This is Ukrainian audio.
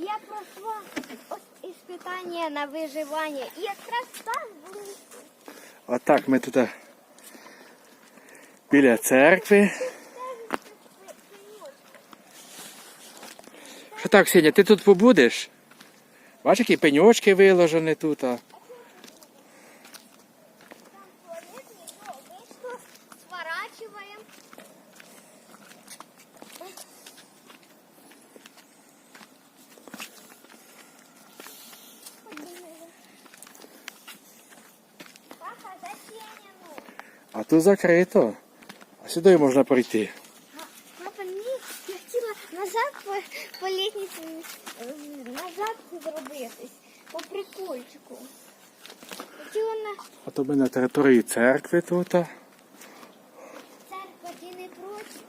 я пройшла ось іспитання на виживання. І якраз так були. Отак ми тут біля церкви. Що так, Сеня, ти тут побудеш? Бачиш, які пеньочки виложені тут. А тут закрито. А сюди можна прийти. Папа, ні, я хотіла назад по, по літниці назад зробитись. По прикольчику. Хотіла на... А то ми на території церкви тут. Церква ти не прочі.